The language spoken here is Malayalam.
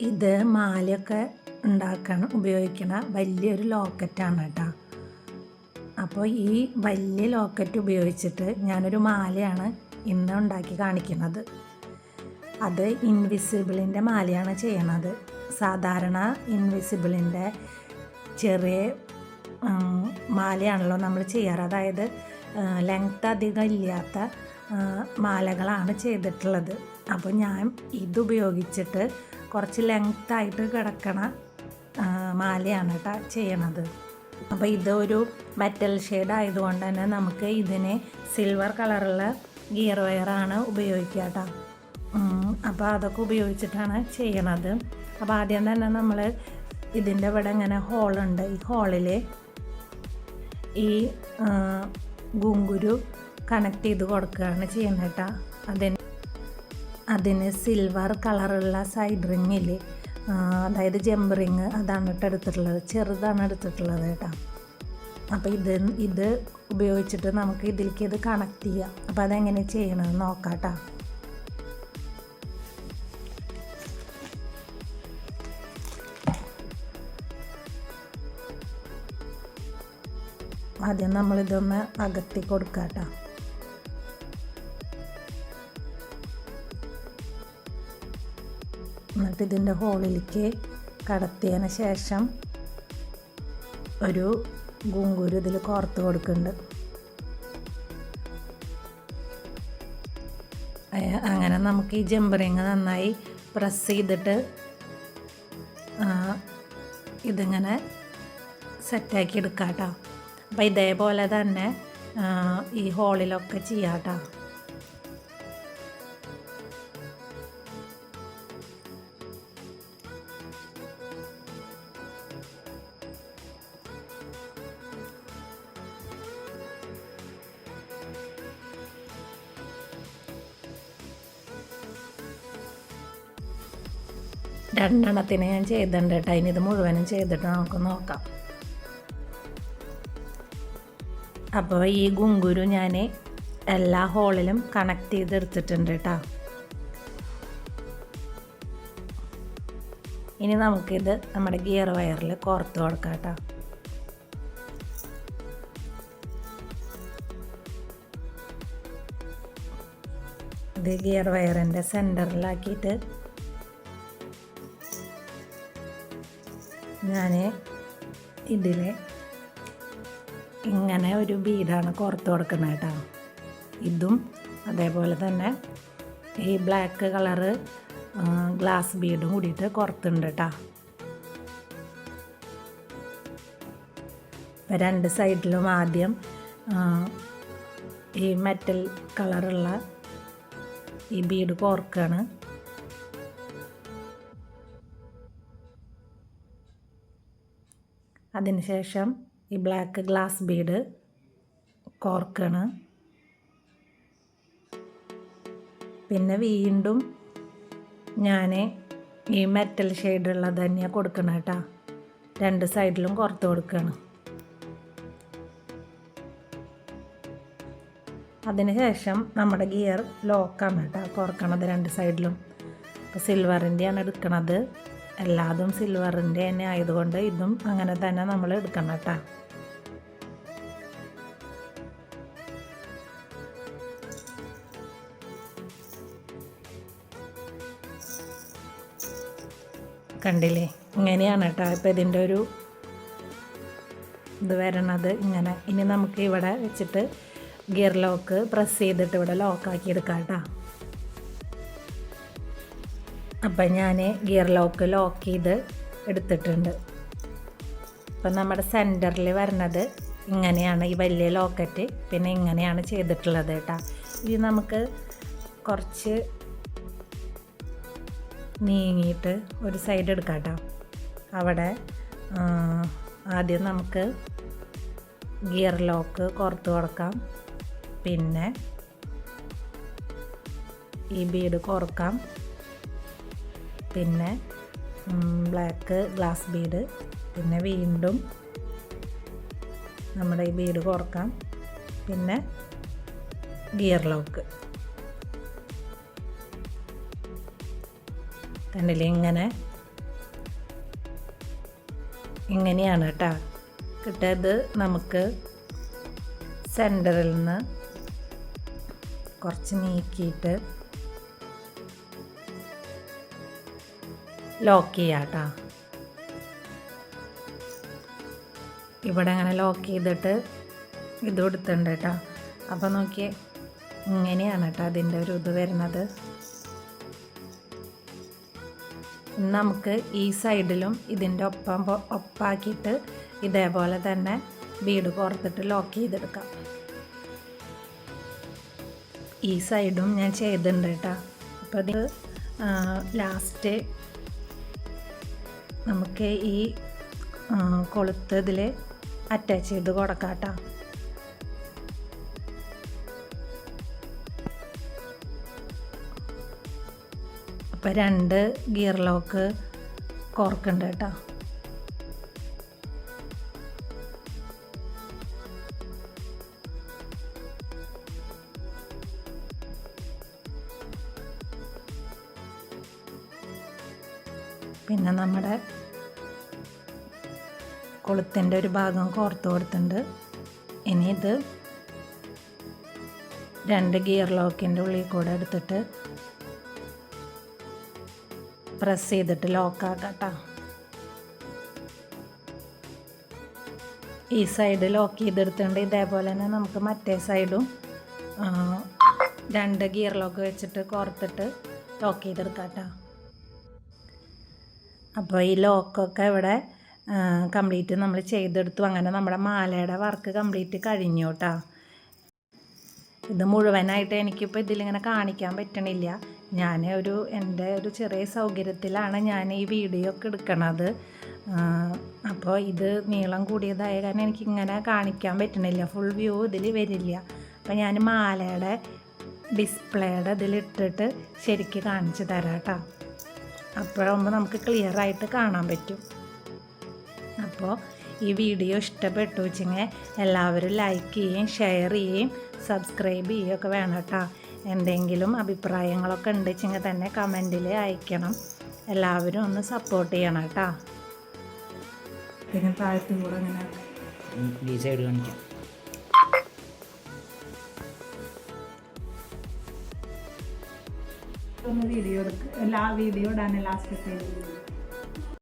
ഇത് മാലയൊക്കെ ഉണ്ടാക്കാൻ ഉപയോഗിക്കണ വലിയൊരു ലോക്കറ്റാണ് കേട്ടോ. അപ്പോൾ ഈ വലിയ ലോക്കറ്റ് ഉപയോഗിച്ചിട്ട് ഞാനൊരു മാലയാണ് ഇന്ന് ഉണ്ടാക്കി കാണിക്കുന്നത്. അത് ഇൻവിസിബിളിന്റെ മാലയാണ് ചെയ്യണത്. സാധാരണ ഇൻവിസിബിളിന്റെ ചെറിയ മാലയാണല്ലോ നമ്മൾ ചെയ്യാറ്. അതായത് ലെങ്ത് അധികം ഇല്ലാത്ത മാലകളാണ് ചെയ്തിട്ടുള്ളത്. അപ്പോൾ ഞാൻ ഇതുപയോഗിച്ചിട്ട് കുറച്ച് ലെങ്ത് ആയിട്ട് കിടക്കണ മാലയാണ് കേട്ടോ ചെയ്യണത്. അപ്പോൾ ഇതൊരു മെറ്റൽ ഷെയ്ഡ് ആയതുകൊണ്ട് തന്നെ നമുക്ക് ഇതിന് സിൽവർ കളറുള്ള ഗിയർ വയറാണ് ഉപയോഗിക്കുക കേട്ടോ അപ്പോൾ അതൊക്കെ ഉപയോഗിച്ചിട്ടാണ് ചെയ്യണത്. അപ്പോൾ ആദ്യം തന്നെ നമ്മൾ ഇതിന്റെ ഇവിടെ ഇങ്ങനെ ഹോളുണ്ട് ഈ ഹോളിൽ ഈ ഗുങ്കുരു കണക്ട് ചെയ്ത് കൊടുക്കുകയാണ് ചെയ്യുന്നത് കേട്ടോ അതിന് അതിന് സിൽവർ കളറുള്ള സൈഡ് റിങ്ങിൽ അതായത് ജമ്പ് റിങ് അതാണ് കേട്ടോ എടുത്തിട്ടുള്ളത്. ചെറുതാണ് എടുത്തിട്ടുള്ളത് കേട്ടോ. അപ്പോൾ ഇത് ഇത് ഉപയോഗിച്ചിട്ട് നമുക്ക് ഇതിലേക്ക് ഇത് കണക്ട് ചെയ്യാം. അപ്പോൾ അതെങ്ങനെ ചെയ്യണമെന്ന് നോക്കാം കേട്ടോ ആദ്യം നമ്മളിതൊന്ന് അകത്തി കൊടുക്കാം കേട്ടോ എന്നിട്ട് ഇതിന്റെ ഹോളിലേക്ക് കടത്തിയതിന് ശേഷം ഒരു ഗുങ്കൂര് ഇതിൽ കോർത്ത് കൊടുക്കുന്നുണ്ട്. അങ്ങനെ നമുക്ക് ഈ ജമ്പറിങ് നന്നായി പ്രസ് ചെയ്തിട്ട് ഇതിങ്ങനെ സെറ്റാക്കി എടുക്കാം കേട്ടോ അപ്പോൾ ഇതേപോലെ തന്നെ ഈ ഹോളിലൊക്കെ ചെയ്യാം കേട്ടോ രണ്ടെണ്ണത്തിന് ഞാൻ ചെയ്തിട്ടുണ്ട് കേട്ടോ. ഇനി ഇത് മുഴുവനും ചെയ്തിട്ട് നമുക്ക് നോക്കാം. അപ്പോൾ ഈ ഗുങ്കുരു ഞാൻ എല്ലാ ഹോളിലും കണക്ട് ചെയ്തെടുത്തിട്ടുണ്ട് കേട്ടോ. ഇനി നമുക്കിത് നമ്മുടെ ഗിയർ വയറിൽ കോർത്ത് കൊടുക്കാം കേട്ടോ. ഇത് ഗിയർ വയറിന്റെ സെന്ററിലാക്കിയിട്ട് ഞാൻ ഇതിൽ ഇങ്ങനെ ഒരു ബീഡാണ് കോർത്ത് കൊടുക്കുന്നത് കേട്ടോ. ഇതും അതേപോലെ തന്നെ ഈ ബ്ലാക്ക് കളറ് ഗ്ലാസ് ബീഡും കൂടിയിട്ട് കോർത്തുണ്ട് കേട്ടോ. ഇപ്പം രണ്ട് സൈഡിലും ആദ്യം ഈ മെറ്റൽ കളറുള്ള ഈ ബീഡ് കോർക്കാണ്. അതിനുശേഷം ഈ ബ്ലാക്ക് ഗ്ലാസ് ബീഡ് കോർക്കാണ്. പിന്നെ വീണ്ടും ഞാൻ ഈ മെറ്റൽ ഷെയ്ഡുള്ളത് തന്നെയാണ് കൊടുക്കണം കേട്ടോ രണ്ട് സൈഡിലും കുറത്ത് കൊടുക്കുകയാണ് അതിനുശേഷം നമ്മുടെ ഗിയർ ലോക്കാണ് കേട്ടോ കുറക്കണത് രണ്ട് സൈഡിലും അപ്പോൾ സിൽവറിന്റെയാണ് എടുക്കണത്. എല്ലാതും സിൽവറിന്റെ തന്നെ ആയതുകൊണ്ട് ഇതും അങ്ങനെ തന്നെ നമ്മൾ എടുക്കണം കേട്ടോ. കണ്ടില്ലേ? ഇങ്ങനെയാണ് കേട്ടോ. ഇപ്പം ഇതിന്റെ ഒരു ഇത് വരണത്. ഇങ്ങനെ. ഇനി നമുക്ക് ഇവിടെ വെച്ചിട്ട് ഗിയർ ലോക്ക് പ്രസ് ചെയ്തിട്ട് ഇവിടെ ലോക്കാക്കി എടുക്കാം കേട്ടോ. അപ്പം ഞാൻ ഗിയർ ലോക്ക് ലോക്ക് ചെയ്ത് എടുത്തിട്ടുണ്ട്. അപ്പം നമ്മുടെ സെന്ററിൽ വരണത് ഇങ്ങനെയാണ് ഈ വലിയ ലോക്കറ്റ് പിന്നെ ഇങ്ങനെയാണ് ചെയ്തിട്ടുള്ളത് കേട്ടോ ഇത് നമുക്ക് കുറച്ച് നീങ്ങിയിട്ട് ഒരു സൈഡ് എടുക്കാം കേട്ടോ അവിടെ ആദ്യം നമുക്ക് ഗിയർ ലോക്ക് കുറത്ത് കൊടുക്കാം പിന്നെ ഈ ബീഡ് കുറക്കാം പിന്നെ ബ്ലാക്ക് ഗ്ലാസ് ബീഡ് പിന്നെ വീണ്ടും നമ്മുടെ ഈ ബീഡ് കുറക്കാം പിന്നെ ഗിയർ ലോക്ക് കണ്ടില്ലേ? ഇങ്ങനെ. ഇങ്ങനെയാണ് കേട്ടോ കിട്ടിയത് നമുക്ക് സെന്ററിൽ നിന്ന് കുറച്ച് നീക്കിയിട്ട് ലോക്ക് ചെയ്യാം കേട്ടോ ഇവിടെ അങ്ങനെ ലോക്ക് ചെയ്തിട്ട് ഇത് കൊടുത്തിട്ടുണ്ട് കേട്ടോ അപ്പോൾ നോക്കിയേ ഇങ്ങനെയാണ് കേട്ടോ അതിന്റെ ഒരു ഇത് വരുന്നത്. നമുക്ക് ഈ സൈഡിലും ഇതിന്റെ ഒപ്പം ഒപ്പാക്കിയിട്ട് ഇതേപോലെ തന്നെ വീട് പുറത്തിട്ട് ലോക്ക് ചെയ്തെടുക്കാം. ഈ സൈഡും ഞാൻ ചെയ്തിട്ടുണ്ട് കേട്ടോ അപ്പോൾ ഇത് ലാസ്റ്റ് നമുക്ക് ഈ കൊളുത്ത് ഇതിൽ അറ്റാച്ച് ചെയ്ത് കൊടുക്കാം കേട്ടോ അപ്പോൾ രണ്ട് ഗിയർ ലോക്ക് കോർക്കുണ്ട് കേട്ടോ പിന്നെ നമ്മുടെ കൊളുത്തിന്റെ ഒരു ഭാഗം കോർത്ത് കൊടുത്തിട്ടുണ്ട്. ഇനി ഇത് രണ്ട് ഗിയർ ലോക്കിന്റെ ഉള്ളിൽ കൂടെ എടുത്തിട്ട് പ്രസ് ചെയ്തിട്ട് ലോക്കാക്കാം ഈ സൈഡ് ലോക്ക് ചെയ്തെടുത്തിട്ടുണ്ട്. ഇതേപോലെ തന്നെ നമുക്ക് മറ്റേ സൈഡും രണ്ട് ഗിയർ ലോക്ക് വെച്ചിട്ട് കോർത്തിട്ട് ലോക്ക് ചെയ്തെടുക്കാം കേട്ടോ അപ്പോൾ ഈ ലോക്കൊക്കെ ഇവിടെ കംപ്ലീറ്റ് നമ്മൾ ചെയ്തെടുത്തു. അങ്ങനെ നമ്മുടെ മാലയുടെ വർക്ക് കംപ്ലീറ്റ് കഴിഞ്ഞു കേട്ടോ. ഇത് മുഴുവനായിട്ട് എനിക്കിപ്പോൾ ഇതിലിങ്ങനെ കാണിക്കാൻ പറ്റണില്ല. ഞാൻ ഒരു എന്റെ ഒരു ചെറിയ സൗകര്യത്തിലാണ് ഞാൻ ഈ വീഡിയോ ഒക്കെ എടുക്കണത്. അപ്പോൾ ഇത് നീളം കൂടിയതായ കാരണം എനിക്കിങ്ങനെ കാണിക്കാൻ പറ്റണില്ല. ഫുൾ വ്യൂ ഇതിൽ വരില്ല. അപ്പോൾ ഞാൻ മാലയുടെ ഡിസ്പ്ലേയുടെ ഇതിലിട്ടിട്ട് ശരിക്ക് കാണിച്ചു തരാം കേട്ടോ. അപ്പോഴാകുമ്പോൾ നമുക്ക് ക്ലിയർ ആയിട്ട് കാണാൻ പറ്റും. അപ്പോൾ ഈ വീഡിയോ ഇഷ്ടപ്പെട്ടു വെച്ചെങ്കിൽ എല്ലാവരും ലൈക്ക് ചെയ്യുകയും ഷെയർ ചെയ്യുകയും സബ്സ്ക്രൈബ് ചെയ്യുകയൊക്കെ വേണം കേട്ടോ എന്തെങ്കിലും അഭിപ്രായങ്ങളൊക്കെ ഉണ്ട് വെച്ചെങ്കിൽ തന്നെ കമന്റിൽ അയക്കണം. എല്ലാവരും ഒന്ന് സപ്പോർട്ട് ചെയ്യണം കേട്ടോ പിന്നെ താഴത്തും കൂടെ അങ്ങനെ ഈ സൈഡ് കാണിക്കാം. ഒന്ന് വീഡിയോ എടുക്കുക എല്ലാ വീഡിയോ ഇടാൻ ലാസ്റ്റ്